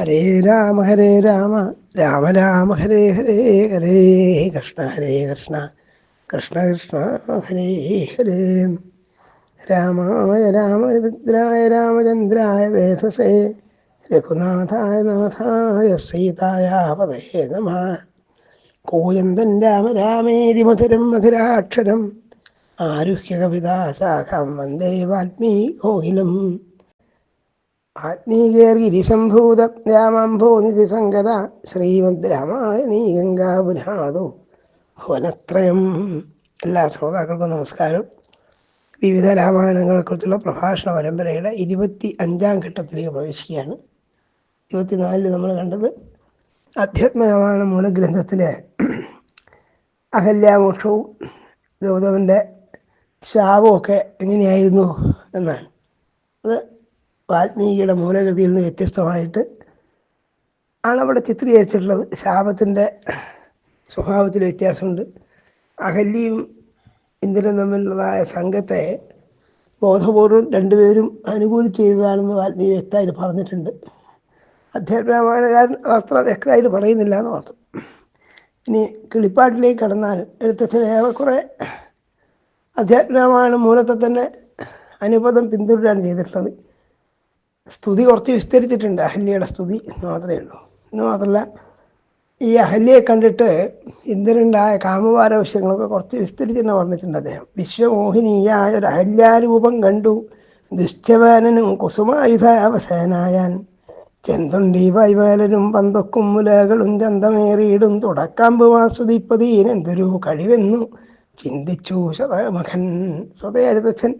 ഹരേ രാമ ഹരേ രാമ. രാമ രാമ ഹരേ ഹരേ ഹരേ കൃഷ്ണ ഹരേ കൃഷ്ണ. കൃഷ്ണ കൃഷ്ണ ഹരേ ഹരേ. രാമായ രാമഭദ്രായ രാമചന്ദ്രായ വേധസേ രഘുനാഥായ നാഥായ സീതായ പതേ നമ. കൂയന്തൻ രാമ രാമേതി മധുരം മധുരാക്ഷരം. ആരുഹ്യ കവിതാശാഖം വന്ദേ വാൽമീകോഹിലം ആത്മീകേർഗിരിസംഭൂത രാമംഭൂനിധി നിധിസംഗത ശ്രീമദ് രാമായണീ ഗംഗാപുരാതോ ഭുവനത്രയം. എല്ലാ ശ്രോതാക്കൾക്കും നമസ്കാരം. വിവിധ രാമായണങ്ങളെക്കുറിച്ചുള്ള പ്രഭാഷണ പരമ്പരയുടെ ഇരുപത്തി അഞ്ചാം ഘട്ടത്തിലേക്ക് പ്രവേശിക്കുകയാണ്. ഇരുപത്തിനാലിൽ നമ്മൾ കണ്ടത് അധ്യാത്മരാമായണ മൂലഗ്രന്ഥത്തിലെ അഹല്യാമോക്ഷവും ഗൗതമന്റെ ശാപമൊക്കെ എങ്ങനെയായിരുന്നു എന്നാണ്. അത് വാൽമീകിയുടെ മൂലകൃതിയിൽ നിന്ന് വ്യത്യസ്തമായിട്ട് ആണ് അവിടെ ചിത്രീകരിച്ചിട്ടുള്ളത് ശാപത്തിന്റെ സ്വഭാവത്തിൽ വ്യത്യാസമുണ്ട്. അഹല്യയും ഇന്ദ്രനും തമ്മിലുള്ളതായ സംഘത്തെ ബോധപൂർവം രണ്ടുപേരും അനുകൂലിച്ച് ചെയ്തതാണെന്ന് വാൽമീകി വ്യക്തമായിട്ട് പറഞ്ഞിട്ടുണ്ട്. അധ്യാത്മരാമായണകാരൻ അത്ര വ്യക്തമായിട്ട് പറയുന്നില്ല എന്ന് മാത്രം. ഇനി കിളിപ്പാട്ടിലേക്ക് കടന്നാൽ എഴുത്തച്ഛന് ഏറെക്കുറെ അധ്യാത്മരാമായണ മൂലത്തെ തന്നെ അനുപദം പിന്തുടരാൻ ചെയ്തിട്ടുള്ളത്. സ്തുതി കുറച്ച് വിസ്തരിച്ചിട്ടുണ്ട് അഹല്യയുടെ സ്തുതി എന്ന് മാത്രമേ ഉള്ളൂ. എന്ന് മാത്രമല്ല ഈ അഹല്യയെ കണ്ടിട്ട് ഇന്ദ്രനുണ്ടായ കാമപാരവശ്യങ്ങളൊക്കെ കുറച്ച് വിസ്തരിച്ച് തന്നെ പറഞ്ഞിട്ടുണ്ട് അദ്ദേഹം. വിശ്വമോഹിനിയായ ഒരു അഹല്യാരൂപം കണ്ടു. ദുശ്ചവാനനും കുസുമായുധാവസേനായാൻ. ചെന്തുണ്ടി വൈവേലനും പന്തൊക്കും മുലകളും ചന്തമേറിയിടും. തുടക്കാമ്പ് എന്തൊരു കഴിവെന്നു ചിന്തിച്ചു ശതമഖൻ. സ്വതയെഴുത്തച്ഛൻ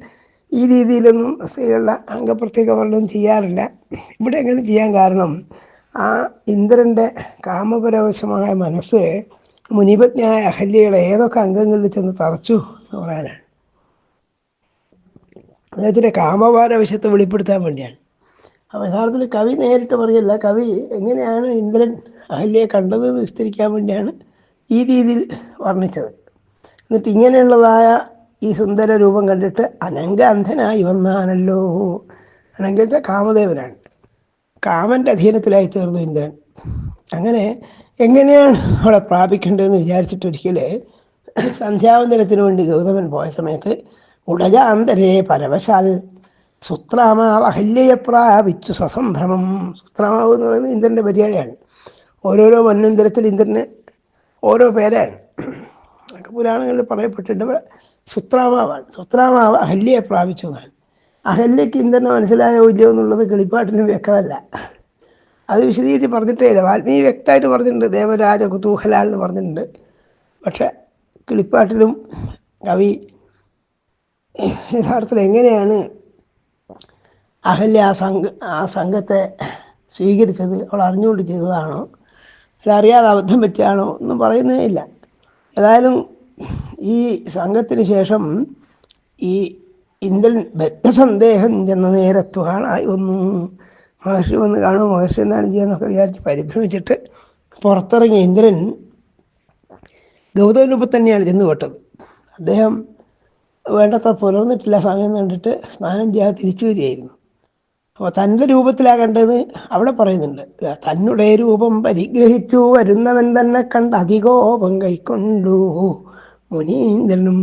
ഈ രീതിയിലൊന്നും സ്ത്രീകളുടെ അംഗപ്രത്യേകങ്ങളൊന്നും ചെയ്യാറില്ല. ഇവിടെ എങ്ങനെ ചെയ്യാൻ കാരണം ആ ഇന്ദ്രന്റെ കാമപരവശമായ മനസ്സ് മുനിപജ്ഞായ അഹല്യയുടെ ഏതൊക്കെ അംഗങ്ങളിൽ ചെന്ന് തറച്ചു എന്ന് പറയാനാണ്. അദ്ദേഹത്തിന്റെ കാമപാരവശത്തെ വെളിപ്പെടുത്താൻ വേണ്ടിയാണ്. അപ്പോൾ യഥാർത്ഥത്തിൽ കവി നേരിട്ട് പറയല്ല കവി എങ്ങനെയാണ് ഇന്ദ്രൻ അഹല്യയെ കണ്ടതെന്ന് വിസ്തരിക്കാൻ വേണ്ടിയാണ് ഈ രീതിയിൽ വർണിച്ചത്. എന്നിട്ട് ഇങ്ങനെയുള്ളതായ ഈ സുന്ദര രൂപം കണ്ടിട്ട് അനങ്ക അന്ധനായി വന്നാണല്ലോ. അനങ്കത്തെ കാമദേവനാണ്. കാമന്റെ അധീനത്തിലായി തീർന്നു ഇന്ദ്രൻ. അങ്ങനെ എങ്ങനെയാണ് അവളെ പ്രാപിക്കേണ്ടതെന്ന് വിചാരിച്ചിട്ട് ഒരിക്കൽ സന്ധ്യാവന്തരത്തിന് വേണ്ടി ഗൗതമൻ പോയ സമയത്ത് ഉടജാന്തരേ പരവശാൽ സുത്രാമാവ് അഹല്യയെ പ്രാപിച്ചു സസംഭ്രമം. സുത്രാമാവ് എന്ന് പറയുന്നത് ഇന്ദ്രന്റെ പര്യായമാണ്. ഓരോരോ വന്യന്തരത്തിൽ ഇന്ദ്രന് ഓരോ പേരാണ്. പുരാണങ്ങളിൽ പറയപ്പെട്ടിട്ടുണ്ട്. സുത്രാമാവാണ് സുത്രാമാവ് അഹല്യയെ പ്രാപിച്ചു എന്നാണ് അഹല്യക്ക് ഇന്ധനം മനസ്സിലായോ ഇല്ലയോ എന്നുള്ളത് കിളിപ്പാട്ടിന് വ്യക്തമല്ല. അത് വിശദീകരിച്ച് പറഞ്ഞിട്ടേ ഇല്ല വാൽമീകി വ്യക്തമായിട്ട് പറഞ്ഞിട്ടുണ്ട്. ദേവരാജ കുതൂഹലാൽ എന്ന് പറഞ്ഞിട്ടുണ്ട്. പക്ഷേ കിളിപ്പാട്ടിലും കവി യഥാർത്ഥത്തിൽ എങ്ങനെയാണ് അഹല്യ ആ സംഘ ആ സംഘത്തെ സ്വീകരിച്ചത്? അവൾ അറിഞ്ഞുകൊണ്ട് ചെയ്തതാണോ? അല്ല അറിയാതെ അബദ്ധം പറ്റിയാണോ? ഒന്നും പറയുന്നേ ഇല്ല. ഏതായാലും ഈ സംഘത്തിന് ശേഷം ഈ ഇന്ദ്രൻ ബദ്ധസന്ദേഹം ചെന്ന നേരത്തു കാണായി വന്നു. മഹർഷി വന്ന് കാണും മഹർഷി എന്താണ് ചെയ്യാന്നൊക്കെ വിചാരിച്ച് പരിഭ്രമിച്ചിട്ട് പുറത്തിറങ്ങിയ ഇന്ദ്രൻ ഗൗതമരൂപം തന്നെയാണ് ചെന്ന് പെട്ടത് അദ്ദേഹം വേണ്ടത്ര പുലർന്നിട്ടില്ല സമയം കണ്ടിട്ട് സ്നാനം ചെയ്യാതെ തിരിച്ചു വരികയായിരുന്നു. അപ്പോൾ തന്റെ രൂപത്തിലാണ് കണ്ടത് അവിടെ പറയുന്നുണ്ട്. തന്നുടേ രൂപം പരിഗ്രഹിച്ചു വരുന്നവൻ തന്നെ കണ്ട് അധികോപം കൈക്കൊണ്ടു. മുനീന്ദ്രനും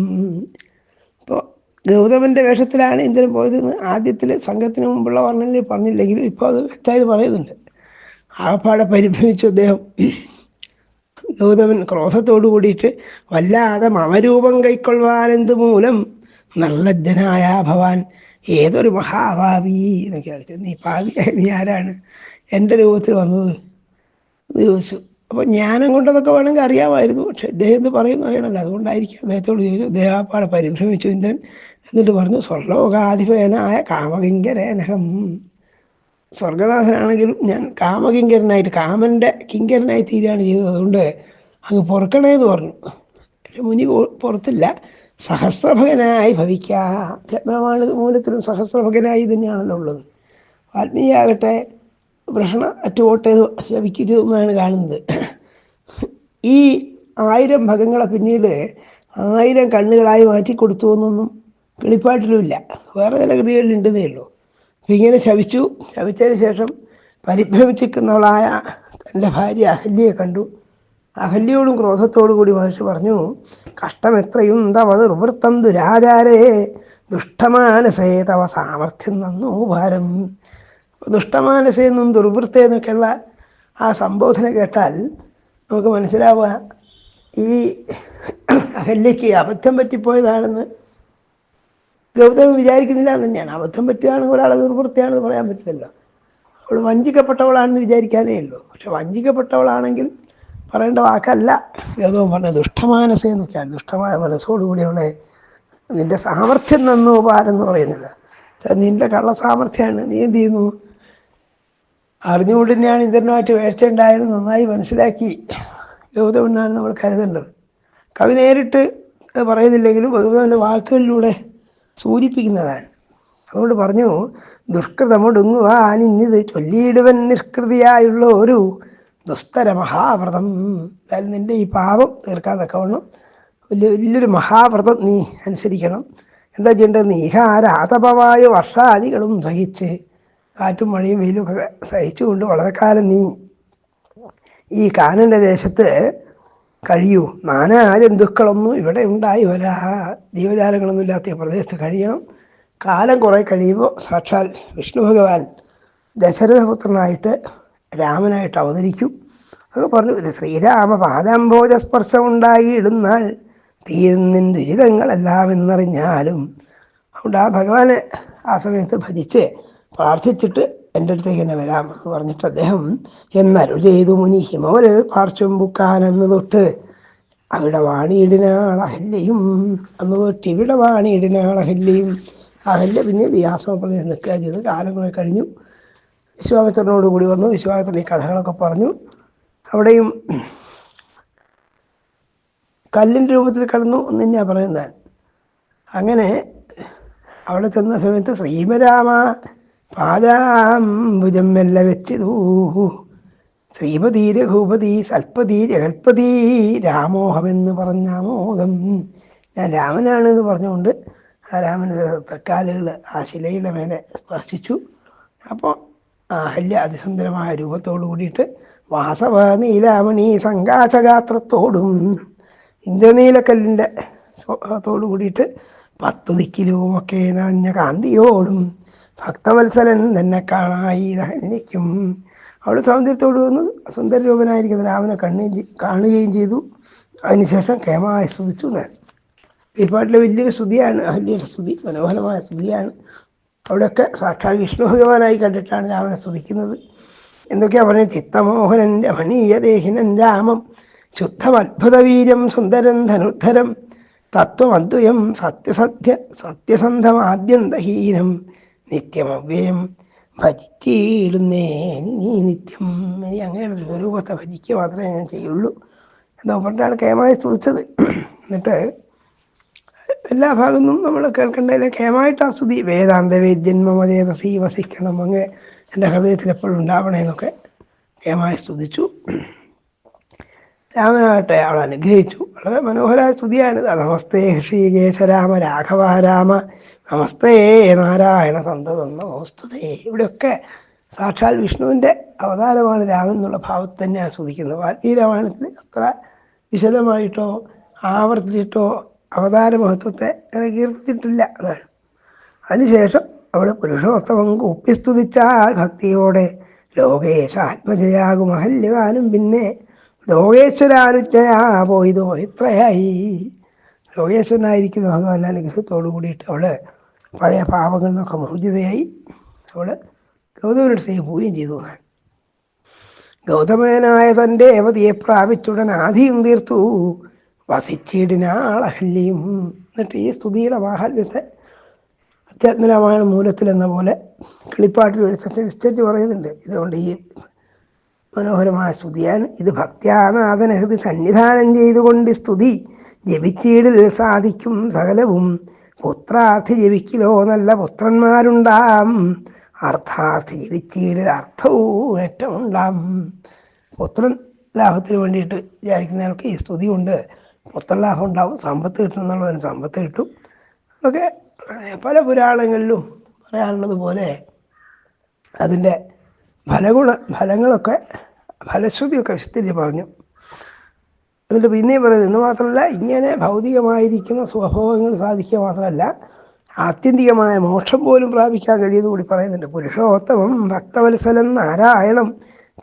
ഇപ്പോൾ ഗൗതമന്റെ വേഷത്തിലാണ് ഇന്ദ്രൻ പോയതെന്ന് ആദ്യത്തിൽ സംഘത്തിന് മുമ്പുള്ള വർണനയിൽ പറഞ്ഞില്ലെങ്കിലും ഇപ്പോൾ അത് വ്യക്തമായി പറയുന്നുണ്ട്. ആകപ്പാടെ പരിഭ്രമിച്ചു അദ്ദേഹം. ഗൗതമൻ ക്രോധത്തോടു കൂടിയിട്ട് വല്ലാതെ മമരൂപം കൈക്കൊള്ളുവാനെന്ത് മൂലം? നിർലജ്ജനായ ഭവാൻ ഏതൊരു മഹാഭാവി എന്നൊക്കെ നീ ഭാവിയായ നീ ആരാണ്? എന്റെ രൂപത്തിൽ വന്നത്? ചോദിച്ചു. അപ്പോൾ ജ്ഞാനം കൊണ്ടതൊക്കെ വേണമെങ്കിൽ അറിയാമായിരുന്നു. പക്ഷെ ഇദ്ദേഹം എന്ത് പറയുന്നു അറിയണമല്ലോ. അതുകൊണ്ടായിരിക്കും അദ്ദേഹത്തോട് ചോദിച്ചു ദേഹാപ്പാടെ പരിഭ്രമിച്ചു ഇന്ദ്രൻ. എന്നിട്ട് പറഞ്ഞു സ്വർലോകാധിപനായ കാമകിങ്കരേനഹം. സ്വർഗനാഥനാണെങ്കിലും ഞാൻ കാമകിങ്കരനായിട്ട് കാമന്റെ കിങ്കരനായി തീരുകയാണ് ചെയ്തത്. അതുകൊണ്ട് അങ്ങ് പൊറുക്കണേ എന്ന് പറഞ്ഞു. മുനി പുറത്തില്ല. സഹസ്രഭകനായി ഭവിക്കാത്മമാണ് മൂലത്തിലും സഹസ്രഭകനായി തന്നെയാണല്ലോ ഉള്ളത്. വാൽമീകിയാകട്ടെ അറ്റുപോട്ടേത് ശവിക്കുന്നു എന്നാണ് കാണുന്നത്. ഈ ആയിരം ഭഗങ്ങളെ പിന്നീട് ആയിരം കണ്ണുകളായി മാറ്റി കൊടുത്തു എന്നൊന്നും കിളിപ്പാട്ടിലുമില്ല വേറെ ചില കൃതികളിലുണ്ടെന്നേ ഉള്ളൂ. അപ്പം ഇങ്ങനെ ശവിച്ചു. ശവിച്ചതിന് ശേഷം പരിഭ്രമിച്ചിരിക്കുന്നവളായ തന്റെ ഭാര്യ അഹല്യയെ കണ്ടു. അഹല്യോടും ക്രോധത്തോടു കൂടി മഹർഷി പറഞ്ഞു കഷ്ടം എത്രയും തവ നിർവൃത്തം ദുരാചാരേ ദുഷ്ടമാനസേ തവ സാമർഥ്യം നന്നു ഭാരം. ദുഷ്ടമാനസെന്നും ദുർവൃത്തേന്നൊക്കെയുള്ള ആ സംബോധന കേട്ടാൽ നമുക്ക് മനസ്സിലാവുക ഈ അഹല്യയ്ക്ക് അബദ്ധം പറ്റിപ്പോയതാണെന്ന് ഗൗതമൻ വിചാരിക്കുന്നില്ല എന്ന് തന്നെയാണ്. അബദ്ധം പറ്റിയതാണ് ഒരാളെ ദുർവൃത്തിയാണെന്ന് പറയാൻ പറ്റില്ലല്ലോ. അവൾ വഞ്ചിക്കപ്പെട്ടവളാണെന്ന് വിചാരിക്കാനേ ഉള്ളൂ. പക്ഷെ വഞ്ചിക്കപ്പെട്ടവളാണെങ്കിൽ പറയേണ്ട വാക്കല്ല. ഗൗതമൻ പറഞ്ഞ ദുഷ്ടമാനസ എന്നൊക്കെയാണ്. ദുഷ്ടമായ മനസ്സോടുകൂടി അവളെ നിന്റെ സാമർഥ്യം നന്നു പാരെന്ന് പറയുന്നില്ല. നിന്റെ കള്ള സാമർഥ്യമാണ് നീ എന്ത് ചെയ്യുന്നു? അറിഞ്ഞുകൊണ്ട് തന്നെയാണ് ഇന്ദ്രനുമായിട്ട് വേഴ്ച ഉണ്ടായത് നന്നായി മനസ്സിലാക്കി. ഗൗതമെന്നാണ് നമ്മൾ കരുതേണ്ടത്. കവി നേരിട്ട് പറയുന്നില്ലെങ്കിലും ഗൗതമന്റെ വാക്കുകളിലൂടെ സൂചിപ്പിക്കുന്നതാണ്. അതുകൊണ്ട് പറഞ്ഞു ദുഷ്കൃതമൊടുങ്ങുവാൻ ഇന്നിത് ചൊല്ലിയിടുവൻ നിഷ്കൃതിയായുള്ള ഒരു ദുസ്തര മഹാവ്രതം. അതായത് നിന്റെ ഈ പാപം തീർക്കാൻ തക്കവണ്ണം വലിയ വലിയൊരു മഹാവ്രതം നീ അനുസരിക്കണം. എന്താ ചെയ്യേണ്ടത്? നീഹാരാതപമായ വർഷാദികളും സഹിച്ച് കാറ്റും മഴയും വെയിലും ഒക്കെ സഹിച്ചുകൊണ്ട് വളരെ കാലം നീ ഈ കാനന്റെ ദേശത്ത് കഴിയൂ. നാനാ ജന്തുക്കളൊന്നും ഇവിടെ ഉണ്ടായി വരാ. ജീവജാലങ്ങളൊന്നും ഇല്ലാത്ത പ്രദേശത്ത് കഴിയണം. കാലം കുറേ കഴിയുമ്പോൾ സാക്ഷാൽ വിഷ്ണു ഭഗവാൻ ദശരഥപുത്രനായിട്ട് രാമനായിട്ട് അവതരിക്കും. അത് പറഞ്ഞു ശ്രീരാമ പാദാംബോജസ്പർശം സ്പർശം ഉണ്ടായിടുന്നാൽ തീരുന്നിൻ ദുരിതങ്ങളെല്ലാം എന്നറിഞ്ഞാലും. അതുകൊണ്ട് ആ ഭഗവാനെ ആ സമയത്ത് ഭജിച്ച് പ്രാർത്ഥിച്ചിട്ട് എന്റെ അടുത്തേക്ക് തന്നെ വരാം എന്ന് പറഞ്ഞിട്ട് അദ്ദേഹം എന്നരു ചെയ്തു മുനി ഹിമവൽ പാർശ്വം ബുക്കാനെന്ന് തൊട്ട് അവിടെ വാണിയിടിനാൾ അഹല്യയും അന്ന് തൊട്ട് ഇവിടെ വാണിയിടിനാൾ അഹല്യയും അഹല്യ പിന്നെ വ്യാസപ്രദേശം നിൽക്കുക ചെയ്ത് കാലങ്ങളെ കഴിഞ്ഞു. വിശ്വാമിത്രനോട് കൂടി വന്നു. വിശ്വാമിത്രൻ ഈ കഥകളൊക്കെ പറഞ്ഞു. അവിടെയും കല്ലിന്റെ രൂപത്തിൽ കിടന്നു എന്ന് തന്നെയാണ് പറയുന്നത്. അങ്ങനെ അവിടെ ചെന്ന സമയത്ത് ശ്രീമരാമ പാദാംബുജം മെല്ലെ വെച്ചിതൂ. ശ്രീപതി രഘുപതി സൽപതി ജഗൽപതി രാമോഹമെന്ന് പറഞ്ഞ മോഹം ഞാൻ രാമനാണ് എന്ന് പറഞ്ഞുകൊണ്ട് ആ രാമൻ തക്കാലുകൾ ആ ശിലയുടെ മേലെ സ്പർശിച്ചു. അപ്പോൾ അഹല്യ അതിസുന്ദരമായ രൂപത്തോടു കൂടിയിട്ട് വാസവ നീലാമണി സംഘാശഗാത്രത്തോടും ഇന്ദ്രനീലക്കല്ലിന്റെ സ്വഭാവത്തോടു കൂടിയിട്ട് പത്തു ദിക്കിലുമൊക്കെ നിറഞ്ഞ കാന്തിയോടും ഭക്തവത്സലൻ തന്നെ കാണായി അഹല്യയ്ക്കും അവൾ സൗന്ദര്യത്തോട് വന്ന് സുന്ദരരൂപനായിരിക്കുന്ന രാമനെ കണ്ണുകയും കാണുകയും ചെയ്തു. അതിനുശേഷം കേമമായി സ്തുതിച്ചു എന്നാണ് ഈ പാട്ടിലെ വലിയൊരു സ്തുതിയാണ് അഹല്യയുടെ സ്തുതി മനോഹരമായ സ്തുതിയാണ്. അവിടെയൊക്കെ സാക്ഷാൽ വിഷ്ണു ഭഗവാനായി കണ്ടിട്ടാണ് രാമനെ സ്തുതിക്കുന്നത്. എന്തൊക്കെയാ പറഞ്ഞത്? ചിത്തമോഹനൻ രമണീയദേഹിനൻ രാമം ശുദ്ധം അത്ഭുതവീര്യം സുന്ദരൻ ധനുദ്ധരം തത്വമദ്വയം സത്യസത്യ സത്യസന്ധമാദ്യന്തഹീനം നിത്യമവ്യയം ഭജിച്ചിടുന്നേ നീ നിത്യം. ഇനി ഒരു സ്വരൂപത്തെ ഭജിക്കുക മാത്രമേ ഞാൻ ചെയ്യുള്ളൂ എന്ന് പറഞ്ഞിട്ടാണ് കേമായി സ്തുതിച്ചത്. എന്നിട്ട് എല്ലാ ഭാഗത്തും നമ്മൾ കേൾക്കേണ്ടതിലെ കേമായിട്ട് ആ സ്തുതി വേദാന്ത വേദ്യന്മമതേതസി വസിക്കണം അങ്ങ് എന്റെ ഹൃദയത്തിൽ എപ്പോഴും ഉണ്ടാവണേ എന്നൊക്കെ കേമായി സ്തുതിച്ചു. രാമനാകട്ടെ അവൾ അനുഗ്രഹിച്ചു. വളരെ മനോഹരമായ സ്തുതിയാണ് നമസ്തേ ഋഷികേശരാമ രാഘവ രാമ. നമസ്തേ നാരായണ സന്തതം നമോസ്തുതേ ഇവിടെയൊക്കെ സാക്ഷാൽ വിഷ്ണുവിന്റെ അവതാരമാണ് രാമൻ എന്നുള്ള ഭാവത്ത് തന്നെയാണ് സ്തുതിക്കുന്നത്. വാൽമീകി രാമായണത്തിൽ അത്ര വിശദമായിട്ടോ ആവർത്തിച്ചിട്ടോ അവതാര മഹത്വത്തെ അങ്ങനെ കീർത്തിച്ചിട്ടില്ല. അതാണ്. അതിനുശേഷം അവിടെ പുരുഷോത്സവം കൂപ്പിസ്തുതിച്ചാൽ ഭക്തിയോടെ ലോകേശ ആത്മജയാകും അഹല്യവാനും പിന്നെ ലോകേശ്വരാനുജയാ പോയതോ? ഇത്രയായി. ലോകേശ്വരനായിരിക്കുന്ന ഭഗവാൻ. അനുഗ്രഹത്തോടു കൂടിയിട്ട് അവൾ പഴയ പാപങ്ങളിൽ നിന്നൊക്കെ മോചിതയായി. അവൾ ഗൗതമനടുത്തേക്ക് പോവുകയും ചെയ്തു എന്നാണ്. ഗൗതമനായ തന്റെ അവധിയെ പ്രാപിച്ചുടൻ ആധിയും തീർത്തു. വസിച്ചിടിനാളഹല്യം. എന്നിട്ട് ഈ സ്തുതിയുടെ മാഹാത്മ്യത്തെ അത്യാത്മരാമായണ മൂലത്തിൽ എന്ന പോലെ കിളിപ്പാട്ടിൽ വെളിച്ചത്തെ വിസ്തരിച്ച് പറയുന്നുണ്ട്. ഇതുകൊണ്ട് ഈ മനോഹരമായ സ്തുതിയാണ്. ഇത് ഭക്ത്യാനാഥന ഹൃദയ സന്നിധാനം ചെയ്തുകൊണ്ട് സ്തുതി ജപിച്ചീടിൽ സാധിക്കും സകലവും. പുത്രാർത്ഥി ജപിക്കിലോ നല്ല പുത്രന്മാരുണ്ടാം. അർത്ഥാർത്ഥി ജപിച്ചീടിൽ അർത്ഥവും ഏറ്റമുണ്ടാം പുത്രൻ ലാഭത്തിന് വേണ്ടിയിട്ട് വിചാരിക്കുന്നവർക്ക് ഈ സ്തുതി കൊണ്ട് പുത്രലാഭം ഉണ്ടാവും. സമ്പത്ത് കിട്ടും എന്നുള്ളതിന് സമ്പത്ത് കിട്ടും. അതൊക്കെ പല പുരാണങ്ങളിലും പറയാനുള്ളത് പോലെ അതിന്റെ ഫലഗുണ ഫലങ്ങളൊക്കെ ഫലശ്രുതിയൊക്കെ വിസ്തരിച്ച് പറഞ്ഞു. എന്നിട്ട് പിന്നെയും പറയുന്നത് എന്ന് മാത്രമല്ല ഇങ്ങനെ ഭൗതികമായിരിക്കുന്ന സുഖഭോഗങ്ങൾ സാധിക്കുക മാത്രമല്ല ആത്യന്തികമായ മോക്ഷം പോലും പ്രാപിക്കാൻ കഴിയുമെന്ന് കൂടി പറയുന്നുണ്ട്. പുരുഷോത്തമം ഭക്തവത്സലം നാരായണം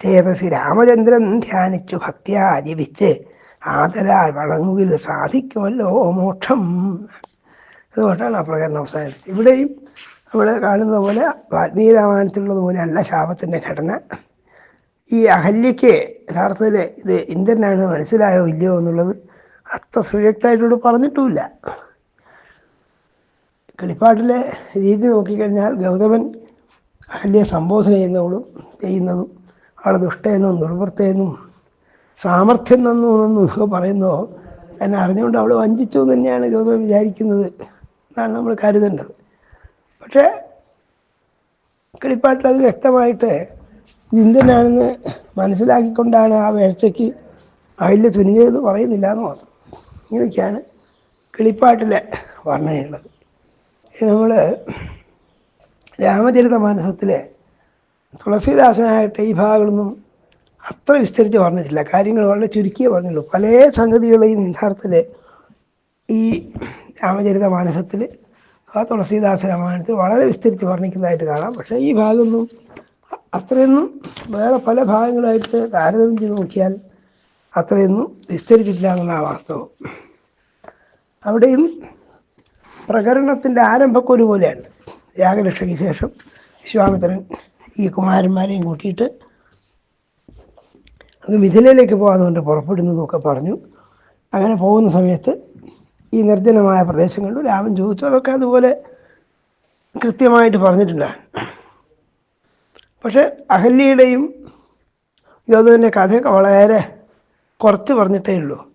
ചേതസി രാമചന്ദ്രൻ ധ്യാനിച്ചു ഭക്തിയാ ജപിച്ച് ആദരാൽ വണങ്ങുകിൽ സാധിക്കുമല്ലോ മോക്ഷം. അതുകൊണ്ടാണ് ആ പ്രകടനം അവസാനിച്ചത് ഇവിടെയും നമ്മൾ കാണുന്ന പോലെ വാൽമീകി രാമായണത്തിലുള്ളത് പോലെയല്ല ശാപത്തിന്റെ ഘടന. ഈ അഹല്യയ്ക്ക് യഥാർത്ഥത്തിൽ ഇത് ഇന്ദ്രനാണ് മനസ്സിലായോ ഇല്ലയോ എന്നുള്ളത് അത്ര സുവ്യക്തമായിട്ടോട് പറഞ്ഞിട്ടുമില്ല. കളിപ്പാട്ടിലെ രീതി നോക്കിക്കഴിഞ്ഞാൽ ഗൗതമൻ അഹല്യെ സംബോധന ചെയ്യുന്നവളും ചെയ്യുന്നതും അവളെ ദുഷ്ടയെന്നും ദുർവൃത്തയെന്നും സാമർഥ്യം നന്നു എന്നും ഒക്കെ പറയുന്നോ എന്നെ അറിഞ്ഞുകൊണ്ട് അവൾ വഞ്ചിച്ചു തന്നെയാണ് ഗൗതമൻ വിചാരിക്കുന്നത് എന്നാണ് നമ്മൾ കരുതേണ്ടത്. പക്ഷേ കിളിപ്പാട്ടിൽ അത് വ്യക്തമായിട്ട് ഇന്ത്യനാണെന്ന് മനസ്സിലാക്കിക്കൊണ്ടാണ് ആ വേഴ്ചയ്ക്ക് അതിൽ തുനിഞ്ഞതെന്ന് പറയുന്നില്ല എന്ന് മാത്രം. ഇങ്ങനെയൊക്കെയാണ് കിളിപ്പാട്ടിലെ വർണനയുള്ളത്. നമ്മൾ രാമചരിത മാനസത്തിലെ തുളസീദാസനായിട്ട് ഈ ഭാഗങ്ങളൊന്നും അത്ര വിസ്തരിച്ച് പറഞ്ഞിട്ടില്ല കാര്യങ്ങൾ വളരെ ചുരുക്കിയേ പറഞ്ഞുള്ളൂ. പല സംഗതികളെയും യഥാർത്ഥത്തിൽ ഈ രാമചരിത മാനസത്തിൽ ആ തുളസീദാസ രാമായണത്തിൽ വളരെ വിസ്തരിച്ച് വർണിക്കുന്നതായിട്ട് കാണാം. പക്ഷേ ഈ ഭാഗമൊന്നും അത്രയൊന്നും വേറെ പല ഭാഗങ്ങളായിട്ട് താരതമ്യം ചെയ്ത് നോക്കിയാൽ അത്രയൊന്നും വിസ്തരിച്ചിട്ടില്ല എന്നുള്ള വാസ്തവം. അവിടെയും പ്രകരണത്തിന്റെ ആരംഭക്കൊരു പോലെയാണ്. യാഗരക്ഷയ്ക്ക് ശേഷം വിശ്വാമിത്രൻ ഈ കുമാരന്മാരെയും കൂട്ടിയിട്ട് അങ്ങ് മിഥിലയിലേക്ക് പോകാതുകൊണ്ട് പുറപ്പെടുന്നതൊക്കെ പറഞ്ഞു. അങ്ങനെ പോകുന്ന സമയത്ത് ഈ നിർജനമായ പ്രദേശങ്ങളിൽ രാമൻ ചോദിച്ചു. അതൊക്കെ അതുപോലെ കൃത്യമായിട്ട് പറഞ്ഞിട്ടുണ്ട്. പക്ഷെ അഹല്യയുടെയും യോധുവിന്റെ കഥയൊക്കെ വളരെ കുറച്ച് പറഞ്ഞിട്ടേ ഉള്ളൂ.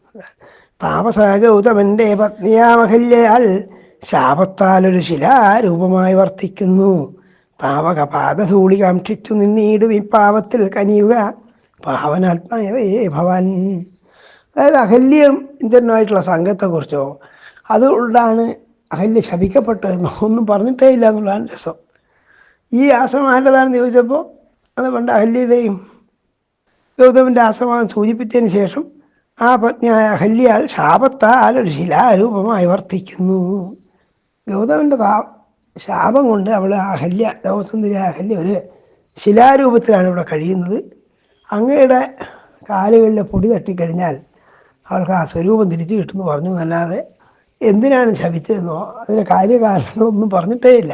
താപസ ഗൗതമന്റെ പത്നിയാമഹല്യയാൽ ശാപത്താലൊരു ശിലാരൂപമായി വർത്തിക്കുന്നു. താവക പാദധൂളി കാക്ഷിച്ചു നിന്നീടും ഈ പാവത്തിൽ കനിയുക. പാവനാത്മാവേ ഭവാൻ. അതായത് അഹല്യം ഇന്ത്യനുമായിട്ടുള്ള സംഘത്തെക്കുറിച്ചോ അതുകൊണ്ടാണ് അഹല്യ ശപിക്കപ്പെട്ടതെന്നോ ഒന്നും പറഞ്ഞിട്ടേ ഇല്ല എന്നുള്ളതാണ് രസം. ഈ ആശ്രമം ആരുടേതാണെന്ന് ചോദിച്ചപ്പോൾ അത് പണ്ട് അഹല്യയുടെയും ഗൗതമന്റെ ആശ്രമം സൂചിപ്പിച്ചതിന് ശേഷം ആ പത്നിയായ അഹല്യാൽ ശാപത്താൽ ഒരു ശിലാരൂപമായി വർത്തിക്കുന്നു. ഗൗതമന്റെ താ ശാപം കൊണ്ട് അവൾ അഹല്യ ദേവസുന്ദരിയായ അഹല്യ ഒരു ശിലാരൂപത്തിലാണ് ഇവിടെ കഴിയുന്നത്. അങ്ങയുടെ കാലുകളിലെ പൊടി തട്ടിക്കഴിഞ്ഞാൽ അവൾക്ക് ആ സ്വരൂപം തിരിച്ചു കിട്ടുമെന്ന് പറഞ്ഞു എന്നല്ലാതെ എന്തിനാണ് ശപിച്ചതെന്നോ അതിന്റെ കാര്യകാരണങ്ങളൊന്നും പറഞ്ഞിട്ടേ ഇല്ല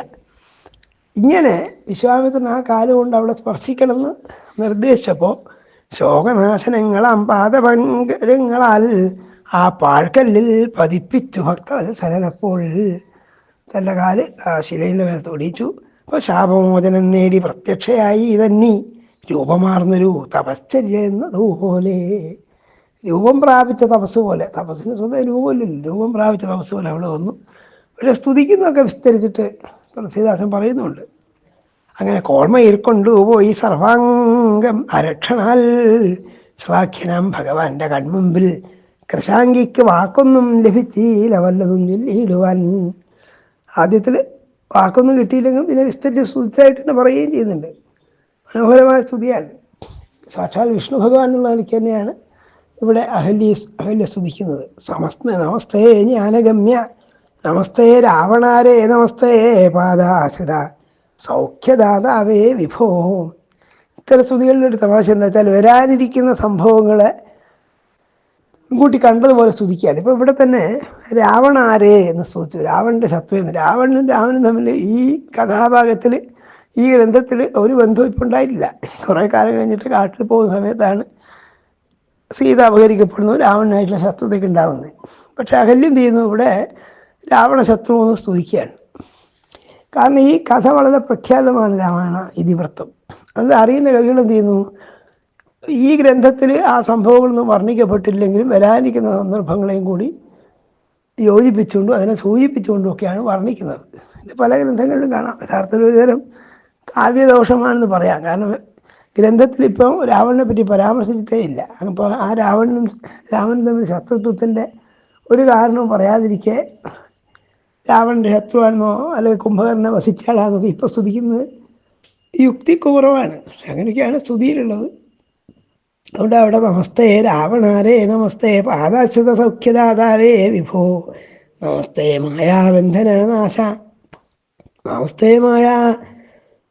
ഇങ്ങനെ വിശ്വാമിത്രൻ ആ കാലം കൊണ്ട് അവിടെ സ്പർശിക്കണമെന്ന് നിർദ്ദേശിച്ചപ്പോൾ ശോകനാശനങ്ങളാം പാദപങ്കരങ്ങളാൽ ആ പാഴ്ക്കല്ലിൽ പതിപ്പിച്ചു. ഭക്തവത്സലനപ്പോൾ തന്റെ കാൽ ആ ശിലയിൽ വരെ തൊടിച്ചു അപ്പോൾ ശാപമോചനം നേടി പ്രത്യക്ഷയായി ഇതന്നി. രൂപമാർന്നൊരു തപശ്ചര്യ എന്നതുപോലെ രൂപം പ്രാപിച്ച തപസ് പോലെ തപസ്സിന് സ്വന്തം രൂപമില്ലല്ലോ രൂപം പ്രാപിച്ച തപസ് പോലെ അവിടെ വന്നു. പക്ഷേ സ്തുതിക്കുന്നതൊക്കെ വിസ്തരിച്ചിട്ട് തുളസീദാസൻ പറയുന്നുണ്ട്. അങ്ങനെ കോൾമയിൽ പോയി സർവാംഗം അരക്ഷണാൽ ശ്ലാഖ്യനാം ഭഗവാന്റെ കൺമുമ്പിൽ കൃഷാങ്കിക്ക് വാക്കൊന്നും ലഭിച്ചില്ല വല്ലതും ചൊല്ലിയിടുവാൻ. ആദ്യത്തിൽ വാക്കൊന്നും കിട്ടിയില്ലെങ്കിലും പിന്നെ വിസ്തരിച്ച് സ്തുതിച്ചായിട്ട് തന്നെ പറയുകയും ചെയ്യുന്നുണ്ട്. മനോഹരമായ സ്തുതിയാണ്. സാക്ഷാൽ വിഷ്ണു ഭഗവാൻ എന്നുള്ള നിലയ്ക്ക് തന്നെയാണ് ഇവിടെ അഹല്യ അഹല്യ സ്തുതിക്കുന്നത്. സമസ്ത നമസ്തേ ജ്ഞാനഗമ്യ നമസ്തേ രാവണാരേ നമസ്തേ പാദാശ്രിത സൗഖ്യദാതാവേ വിഭോ. ഇത്തരം സ്തുതികളിൽ ഒരു തമാശ എന്താ വെച്ചാൽ വരാനിരിക്കുന്ന സംഭവങ്ങളെ മുൻകൂട്ടി കണ്ടതുപോലെ സ്തുതിക്കുകയാണ്. ഇപ്പോൾ ഇവിടെ തന്നെ രാവണാരേ എന്ന് സ്തുതിച്ചു. രാവണന്റെ ശത്രു എന്ന്. രാവണനും രാവണനും തമ്മിൽ ഈ കഥാഭാഗത്തിൽ ഈ ഗ്രന്ഥത്തിൽ ഒരു ബന്ധവും ഇപ്പോൾ ഉണ്ടായിട്ടില്ല. കുറേ കാലം കഴിഞ്ഞിട്ട് കാട്ടിൽ പോകുന്ന സമയത്താണ് സീത അപഹരിക്കപ്പെടുന്നു രാവണനായിട്ടുള്ള ശത്രുതയ്ക്ക് ഉണ്ടാകുന്നത് പക്ഷെ അഹല്യം ചെയ്യുന്നു? ഇവിടെ രാവണ ശത്രു എന്ന് സ്തുതിക്കുകയാണ്. കാരണം ഈ കഥ വളരെ പ്രഖ്യാതമാണ് രാമായണ ഇതിവൃത്തം. അത് അറിയുന്ന കവികൾ എന്ത് ചെയ്യുന്നു? ഈ ഗ്രന്ഥത്തിൽ ആ സംഭവങ്ങളൊന്നും വർണിക്കപ്പെട്ടില്ലെങ്കിലും വരാനിരിക്കുന്ന സന്ദർഭങ്ങളെയും കൂടി യോജിപ്പിച്ചുകൊണ്ടും അതിനെ സൂചിപ്പിച്ചുകൊണ്ടും ഒക്കെയാണ് വർണിക്കുന്നത് പല ഗ്രന്ഥങ്ങളിലും കാണാം. യഥാർത്ഥത്തിൽ ഒരുതരം കാവ്യദോഷമാണെന്ന് പറയാം. കാരണം ഗ്രന്ഥത്തിൽ ഇപ്പം രാവണനെ പറ്റി പരാമർശിച്ചിട്ടേ ഇല്ല. അപ്പോൾ ആ രാവണനും രാവണനും തമ്മിൽ ശത്രുത്വത്തിന്റെ ഒരു കാരണവും പറയാതിരിക്കെ രാവണന്റെ ശത്രുവാണെന്നോ അല്ലെങ്കിൽ കുംഭകർണനെ വസിച്ചാളാന്നൊക്കെ ഇപ്പോൾ സ്തുതിക്കുന്നത് യുക്തി കുറവാണ്. പക്ഷെ അങ്ങനെയൊക്കെയാണ് സ്തുതിയിലുള്ളത്. അതുകൊണ്ട് അവിടെ നമസ്തേ രാവണാരേ നമസ്തേ പാദാശ്രിത സൗഖ്യദാതാവേ വിഭോ നമസ്തേ മായാബന്ധനനാശ നമസ്തേ മായ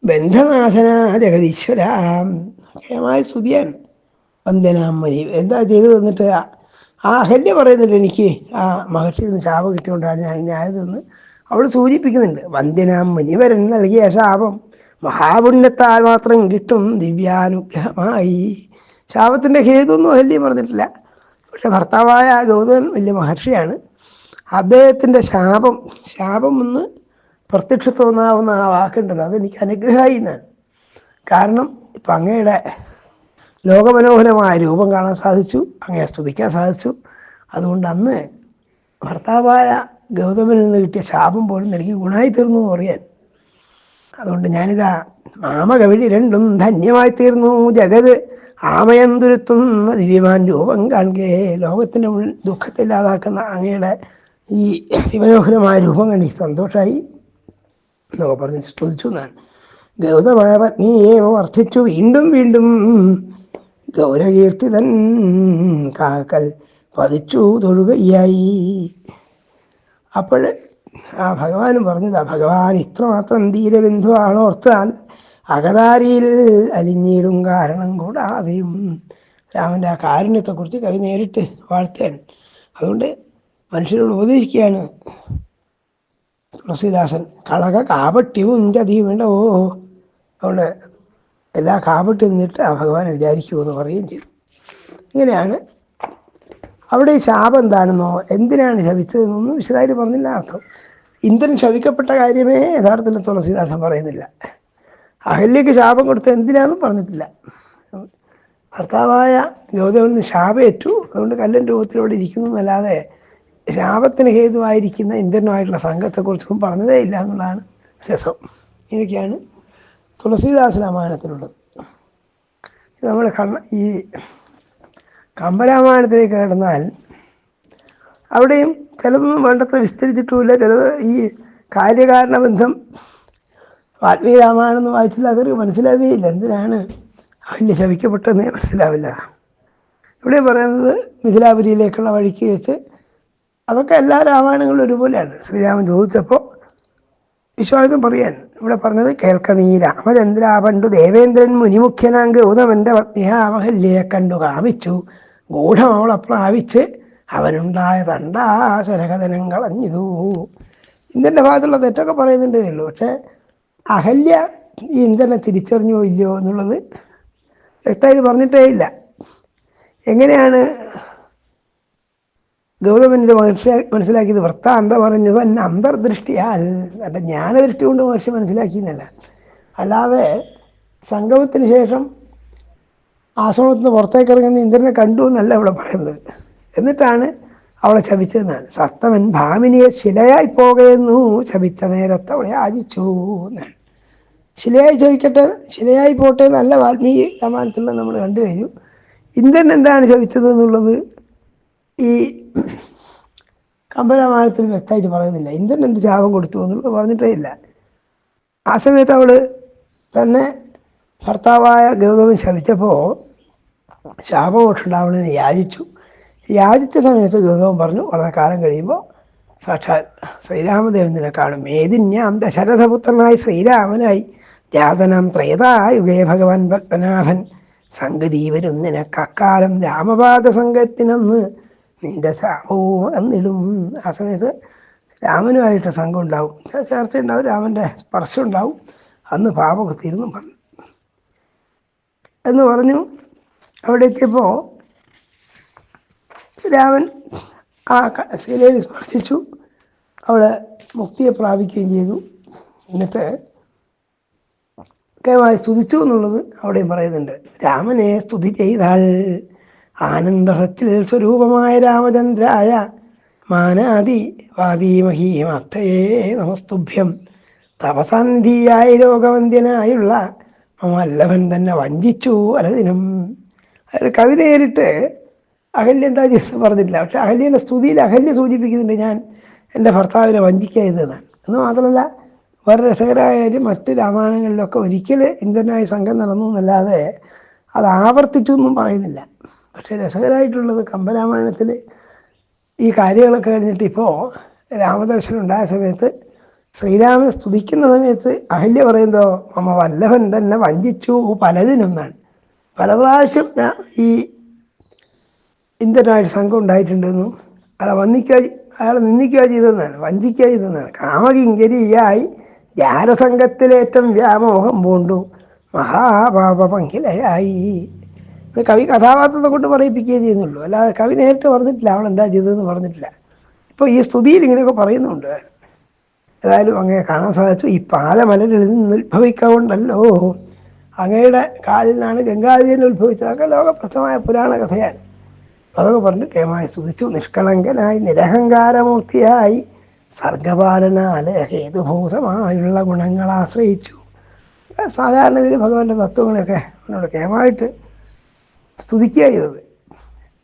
ബന്ധനാശന ജഗതീശ്വര കേമായ സ്തുതിയാണ് വന്ദനാമരി എന്താ ചെയ്തു തന്നിട്ട്? ആ അഹല്യ പറയുന്നുണ്ട് എനിക്ക് ആ മഹർഷിയിൽ നിന്ന് ശാപം കിട്ടിയോണ്ടാണ് ഞാൻ ഞായതെന്ന് അവൾ സൂചിപ്പിക്കുന്നുണ്ട്. വന്ദനാം വരൻ നൽകിയ ശാപം മഹാപുണ്യത്താൽ മാത്രം കിട്ടും ദിവ്യാനുഗ്രഹമായി. ശാപത്തിന്റെ ഹേതുവൊന്നും അഹല്യ പറഞ്ഞിട്ടില്ല. പക്ഷെ ഭർത്താവായ ഗൗതമൻ വലിയ മഹർഷിയാണ്. അദ്ദേഹത്തിന്റെ ശാപം ശാപം എന്ന് പ്രത്യക്ഷത്തോന്നാവുന്ന ആ വാക്കുണ്ടല്ലോ. അതെനിക്ക് അനുഗ്രഹമായി ഞാൻ. കാരണം ഇപ്പം അങ്ങയുടെ ലോകമനോഹരമായ രൂപം കാണാൻ സാധിച്ചു അങ്ങയെ സ്തുതിക്കാൻ സാധിച്ചു. അതുകൊണ്ട് അന്ന് ഭർത്താവായ ഗൗതമനിൽ നിന്ന് കിട്ടിയ ശാപം പോലും എനിക്ക് ഗുണമായി തീർന്നു എന്ന് പറയാൻ. അതുകൊണ്ട് ഞാനിതാ മാമകവിഴി രണ്ടും ധന്യമായി തീർന്നു ജഗത് ആമയന്തുരുത്തുന്ന ദിവ്യമാൻ രൂപം കാണുകയെ. ലോകത്തിന്റെ ഉള്ളിൽ ദുഃഖത്തില്ലാതാക്കുന്ന അങ്ങയുടെ ഈ അതിമനോഹരമായ രൂപം കണ്ടി സന്തോഷമായി എന്നൊക്കെ പറഞ്ഞ് സ്തുതിച്ചു എന്നാണ്. ഗൗതമായ പത്നിയെ വർദ്ധിച്ചു? വീണ്ടും വീണ്ടും ഗൗരകീർത്തിതൻ കാക്കൽ പതിച്ചു തൊഴുകയായി. അപ്പോൾ ആ ഭഗവാനും പറഞ്ഞതാ ഭഗവാൻ ഇത്രമാത്രം ധീരബിന്ദുവാണ് ഓർത്താൽ അകതാരിയിൽ അലിഞ്ഞിടും കാരണം കൂടാതെയും രാമന്റെ ആ കാരുണ്യത്തെക്കുറിച്ച് കവി നേരിട്ട് വാഴ്ത്തുകയാണ്. അതുകൊണ്ട് മനുഷ്യരോട് ഉപദേശിക്കുകയാണ് തുളസീദാസൻ കളക കാപട്യവും ഓ അതുകൊണ്ട് എല്ലാ കാപട്യം നിന്നിട്ട് ആ ഭഗവാനെ വിചാരിക്കുമെന്ന് പറയുകയും ചെയ്തു. ഇങ്ങനെയാണ്. അവിടെ ഈ ശാപം എന്താണെന്നോ എന്തിനാണ് ശപിച്ചതെന്നൊന്നും വിശദമായിട്ട് പറഞ്ഞില്ല അർത്ഥം. ഇന്ദ്രൻ ശവിക്കപ്പെട്ട കാര്യമേ യഥാർത്ഥത്തിൽ തുളസിദാസൻ പറയുന്നില്ല. അഹല്യക്ക് ശാപം കൊടുത്ത എന്തിനാന്നും പറഞ്ഞിട്ടില്ല. ഭർത്താവായ ഗൗതമന് ശാപേറ്റു. അതുകൊണ്ട് കല്ലൻ രൂപത്തിലൂടെ ഇരിക്കുന്നു എന്നല്ലാതെ ശാപത്തിന് ഹേതുവായിരിക്കുന്ന ഇന്ദ്രനുമായിട്ടുള്ള സംഘത്തെക്കുറിച്ചൊന്നും പറഞ്ഞതേ ഇല്ല എന്നുള്ളതാണ് രസം. ഇതൊക്കെയാണ് തുളസീദാസ രാമായണത്തിലുള്ളത് നമ്മൾ കണ്ണ ഈ കമ്പരാമായണത്തിലേക്ക് കടന്നാൽ അവിടെയും ചിലതൊന്നും വേണ്ടത്ര വിസ്തരിച്ചിട്ടുമില്ല. ചിലത് ഈ കാര്യകാരണ ബന്ധം വാൽമീകി രാമായണം എന്ന് വായിച്ചില്ല. അതൊരു മനസ്സിലാവുകയില്ല. എന്തിനാണ് അഹല്യ ശവിക്കപ്പെട്ടെന്നേ മനസ്സിലാവില്ല. ഇവിടെ പറയുന്നത് മിഥിലാപുരിയിലേക്കുള്ള വഴിക്ക് വെച്ച് അതൊക്കെ എല്ലാ രാമായണങ്ങളും ഒരുപോലെയാണ്. ശ്രീരാമൻ ചോദിച്ചപ്പോൾ വിശ്വാസം പറയാൻ. ഇവിടെ പറഞ്ഞത് കേൾക്ക നീ രാമചന്ദ്ര പണ്ടു ദേവേന്ദ്രൻ മുനിമുഖ്യനാങ്ക് ഗൗതമന്റെ പത്നിയ അവഹല്യെ കണ്ടു കാമിച്ചു ഗൂഢം അവളെ പ്രാപിച്ച് അവനുണ്ടായ തണ്ടാശരകഥനം കളഞ്ഞിതു ഇന്ദ്രന്റെ ഭാഗത്തുള്ള തെറ്റൊക്കെ പറയുന്നുണ്ടേ ഉള്ളൂ. പക്ഷേ അഹല്യ ഈ ഇന്ദ്രനെ തിരിച്ചറിഞ്ഞോ ഇല്ലയോ എന്നുള്ളത് വ്യക്തമായിട്ട് പറഞ്ഞിട്ടേ ഇല്ല. എങ്ങനെയാണ് ഗൗതമൻ മനുഷ്യ മനസ്സിലാക്കി മനസ്സിലാക്കിയത് വൃത്താന്ത പറഞ്ഞത് തന്നെ അന്തർദൃഷ്ടിയാൽ. അല്ല ജ്ഞാനദൃഷ്ടി കൊണ്ട് മഹർഷി മനസ്സിലാക്കിയെന്നല്ല. അല്ലാതെ സംഗമത്തിന് ശേഷം ആശ്രമത്തിൽ നിന്ന് പുറത്തേക്ക് ഇറങ്ങുന്ന ഇന്ദ്രനെ കണ്ടു എന്നല്ല ഇവിടെ പറയുന്നത്. എന്നിട്ടാണ് അവളെ ശപിച്ചതെന്നാണ്. സത്തമൻ ഭാമിനിയെ ശിലയായി പോകയെന്നു ശപിച്ച നേരത്തെ അവളെ ആചിച്ചു എന്നാണ്. ശിലയായി ചോദിക്കട്ടെ ശിലയായി പോട്ടെ നല്ല വാൽമീകി രാമായണത്തിലുള്ള നമ്മൾ കണ്ടു കഴിഞ്ഞു. ഇന്ദ്രൻ എന്താണ് ശപിച്ചത് എന്നുള്ളത് ഈ കമ്പരാമായണത്തിൽ വ്യക്തമായിട്ട് പറയുന്നില്ല. ഇന്ദ്രൻ എന്ത് ശാപം കൊടുത്തു എന്നുള്ളത് പറഞ്ഞിട്ടേ ഇല്ല. ആ സമയത്ത് അവൾ തന്നെ ഭർത്താവായ ഗൗതമൻ ശപിച്ചപ്പോൾ ശാപമോക്ഷുണ്ടാവണമെന്ന് യാചിച്ചു. യാചിച്ച സമയത്ത് ഗൗതമൻ പറഞ്ഞു വളരെ കാലം കഴിയുമ്പോൾ സാക്ഷാൽ ശ്രീരാമദേവനെ കാണും. ഏതിന്യാം ദശരഥപുത്രനായി ശ്രീരാമനായി ജാതനം ത്രേതായുഗേ ഭഗവാൻ പത്മനാഭൻ സംഗതി വരും നിനക്കക്കാലം രാമപാദ നിന്റെ ശാപവും എന്നിടും ആ സമയത്ത് രാമനുമായിട്ട് സംഘം ഉണ്ടാവും ചേർച്ച ഉണ്ടാവും രാമന്റെ സ്പർശം ഉണ്ടാവും അന്ന് പാപമൊക്കെ തീർന്നു പറഞ്ഞു. എന്ന് പറഞ്ഞു. അവിടെ എത്തിയപ്പോൾ രാമൻ ആ ശിലയിൽ സ്പർശിച്ചു. അവിടെ മുക്തിയെ പ്രാപിക്കുകയും ചെയ്തു. എന്നിട്ട് കൈമായി സ്തുതിച്ചു എന്നുള്ളത് അവിടെയും പറയുന്നുണ്ട്. രാമനെ സ്തുതി ചെയ്താൽ ആനന്ദസത്തിൽ സ്വരൂപമായ രാമചന്ദ്രായ മാനാദി വാദീമഹീമത്തയേ നമസ്തുഭ്യം. തപസന്ധിയായ ലോകവന്ധ്യനായുള്ള മല്ലവൻ തന്നെ വഞ്ചിച്ചു അലദിനും അതായത് കവിത നേരിട്ട് അഹല്യ എന്താ പറഞ്ഞില്ല പക്ഷെ അഹല്യന്റെ സ്തുതിയിൽ അഹല്യ സൂചിപ്പിക്കുന്നുണ്ട് ഞാൻ എന്റെ ഭർത്താവിനെ വഞ്ചിക്കുക ചെയ്തതാണ്. എന്ന് മാത്രമല്ല വളരെ രസകരമായ മറ്റ് രാമായണങ്ങളിലൊക്കെ ഒരിക്കൽ ഇന്ദ്രനായ സംഘം നടന്നു എന്നല്ലാതെ അത് ആവർത്തിച്ചു എന്നും പറയുന്നില്ല. പക്ഷേ രസകരമായിട്ടുള്ളത് കമ്പരാമായണത്തിൽ ഈ കാര്യങ്ങളൊക്കെ കഴിഞ്ഞിട്ട് ഇപ്പോൾ രാമദർശനം ഉണ്ടായ സമയത്ത് ശ്രീരാമൻ സ്തുതിക്കുന്ന സമയത്ത് അഹല്യ പറയുന്നതോ അമ്മ വല്ലഭൻ തന്നെ വഞ്ചിച്ചു പലതിനൊന്നാണ് പല പ്രാവശ്യം ഈ ഇന്ദ്രനായിട്ട് സംഘം ഉണ്ടായിട്ടുണ്ടെന്നും അയാളെ വന്നിക്കുക അയാളെ നിന്ദിക്കുക ചെയ്തെന്നാണ് വഞ്ചിക്കുക ചെയ്തെന്നാണ് കാമകിങ്കരിയായി ജാരസംഘത്തിലേറ്റം വ്യാമോഹം പൂണ്ടു മഹാപാപ പങ്കിലയായി ഇത് കവി കഥാപാത്രത്തെ കൊണ്ട് പറയിപ്പിക്കുകയേ ചെയ്യുന്നുള്ളൂ. അല്ലാതെ കവി നേരിട്ട് പറഞ്ഞിട്ടില്ല അവൾ എന്താ ചെയ്തതെന്ന് പറഞ്ഞിട്ടില്ല. ഇപ്പോൾ ഈ സ്തുതിയിൽ ഇങ്ങനെയൊക്കെ പറയുന്നുണ്ട്. ഏതായാലും അങ്ങനെ കാണാൻ സാധിച്ചു. ഈ പാലമലരിൽ നിന്ന് ഉത്ഭവിക്കൊണ്ടല്ലോ അങ്ങയുടെ കാലിൽ നിന്നാണ് ഗംഗാദേവിയിൽ ഉത്ഭവിച്ചത്. അതൊക്കെ ലോകപ്രസമായ പുരാണ കഥയാണ്. അതൊക്കെ പറഞ്ഞ് കേമായി സ്തുതിച്ചു. നിഷ്കളങ്കനായി നിരഹങ്കാരമൂർത്തിയായി സർഗപാലനാലയ ഹേതുഭൂതമായുള്ള ഗുണങ്ങൾ ആശ്രയിച്ചു സാധാരണ ഇതിൽ ഭഗവാന്റെ തത്വങ്ങളൊക്കെ എന്നോട് കേമായിട്ട് സ്തുതിക്കുക ചെയ്തത്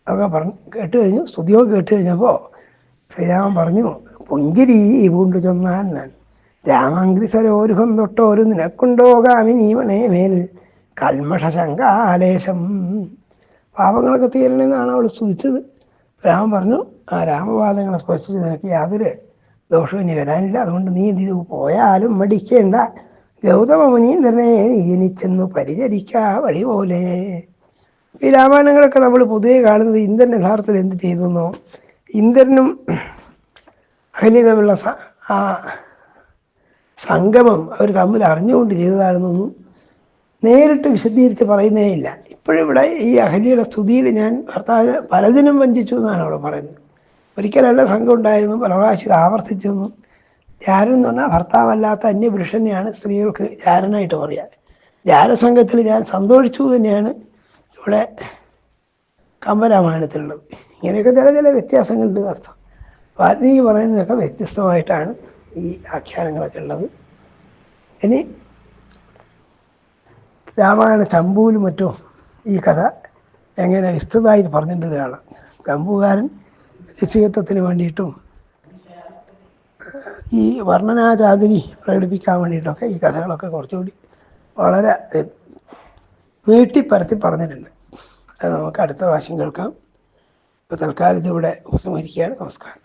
അതൊക്കെ പറഞ്ഞു കേട്ട് കഴിഞ്ഞു. സ്തുതിയൊക്കെ കേട്ട് കഴിഞ്ഞപ്പോൾ ശ്രീരാമൻ പറഞ്ഞു പുഞ്ചിരി പൂണ്ടു ചൊന്നാൻ രാമാങ്കിരി സരോരുഹം തൊട്ടോരു നിനക്കുണ്ടോ നീവണേ മേൽ. കൽമഷ ശങ്കാലേശം പാപങ്ങളൊക്കെ തീരണമെന്നാണ് അവൾ സ്തുതിച്ചത്. രാമൻ പറഞ്ഞു ആ രാമപാദങ്ങളെ സ്പർശിച്ച് നിനക്ക് യാതൊരു ദോഷവും ഇനി വരാനില്ല. അതുകൊണ്ട് നീ എന്ത് ചെയ്തു? പോയാലും മടിക്കേണ്ട ഗൗതമ മുനീന്ദ്രനെ നീ ജനിച്ചെന്നു പരിചരിക്കാ വഴി പോലെ. ഈ രാമായണങ്ങളൊക്കെ നമ്മൾ പൊതുവെ കാണുന്നത് ഇന്ദ്രൻ യഥാർത്ഥത്തിൽ എന്ത് ചെയ്തെന്നോ ഇന്ദ്രനും അഹല്യ തമ്മിലുള്ള ആ സംഗമം അവർ തമ്മിൽ അറിഞ്ഞുകൊണ്ട് ചെയ്തതാണെന്നൊന്നും നേരിട്ട് വിശദീകരിച്ച് പറയുന്നേ ഇല്ല. ഇപ്പോഴിവിടെ ഈ അഹല്യയുടെ സ്തുതിയിൽ ഞാൻ ഭർത്താവിനെ പലതിനും വഞ്ചിച്ചു എന്നാണ് അവിടെ പറയുന്നത്. ഒരിക്കലല്ല സംഘം ഉണ്ടായിരുന്നു പല പ്രാവശ്യം ആവർത്തിച്ചു എന്നും. ജാരൻ എന്ന് പറഞ്ഞാൽ ഭർത്താവല്ലാത്ത അന്യപുരുഷനെയാണ് സ്ത്രീകൾക്ക് ജാരനായിട്ട് പറയുക ജാരസംഘത്തിൽ ഞാൻ സന്തോഷിച്ചു തന്നെയാണ് ഇവിടെ കമ്പരാമായണത്തിലുള്ളത് ഇങ്ങനെയൊക്കെ ചില ചില വ്യത്യാസങ്ങളുണ്ട് അർത്ഥം. വാൽമീകി പറയുന്നതൊക്കെ വ്യത്യസ്തമായിട്ടാണ് ഈ ആഖ്യാനങ്ങളൊക്കെ ഉള്ളത്. ഇനി രാമായണ ചമ്പൂലും മറ്റും ഈ കഥ എങ്ങനെ വിസ്തൃതമായിട്ട് പറഞ്ഞിട്ടുണ്ട് കാണാം കമ്പുകാരൻ രസികത്വത്തിന് വേണ്ടിയിട്ടും ഈ വർണനാചാതിരി പ്രകടിപ്പിക്കാൻ വേണ്ടിയിട്ടൊക്കെ ഈ കഥകളൊക്കെ കുറച്ചുകൂടി വളരെ നീട്ടിപ്പരത്തി പറഞ്ഞിട്ടുണ്ട്. അത് നമുക്ക് അടുത്ത പ്രാവശ്യം കേൾക്കാം. ഇപ്പോൾ തൽക്കാലം ഇതിവിടെ ഉപസംഹരിക്കുകയാണ് നമസ്കാരം.